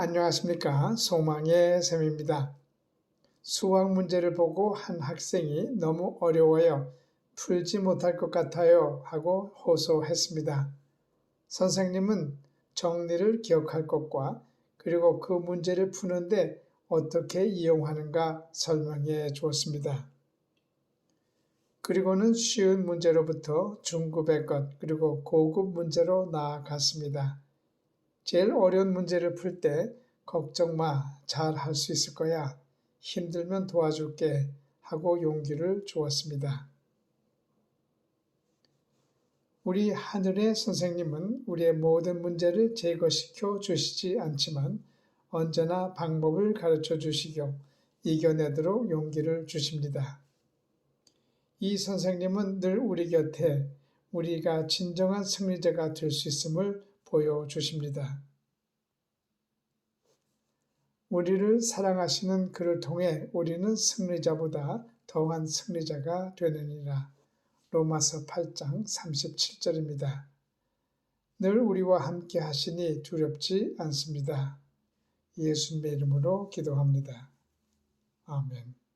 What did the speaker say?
안녕하십니까. 소망의 샘입니다. 수학 문제를 보고 한 학생이 너무 어려워요. 풀지 못할 것 같아요. 하고 호소했습니다. 선생님은 정리를 기억할 것과 그리고 그 문제를 푸는데 어떻게 이용하는가 설명해 주었습니다. 그리고는 쉬운 문제로부터 중급의 것 그리고 고급 문제로 나아갔습니다. 제일 어려운 문제를 풀 때 걱정 마, 잘 할 수 있을 거야. 힘들면 도와줄게 하고 용기를 주었습니다. 우리 하늘의 선생님은 우리의 모든 문제를 제거시켜 주시지 않지만 언제나 방법을 가르쳐 주시고 이겨내도록 용기를 주십니다. 이 선생님은 늘 우리 곁에 우리가 진정한 승리자가 될 수 있음을 보여주십니다. 우리를 사랑하시는 그를 통해 우리는 승리자보다 더한 승리자가 되느니라. 로마서 8장 37절입니다. 늘 우리와 함께 하시니 두렵지 않습니다. 예수님의 이름으로 기도합니다. 아멘.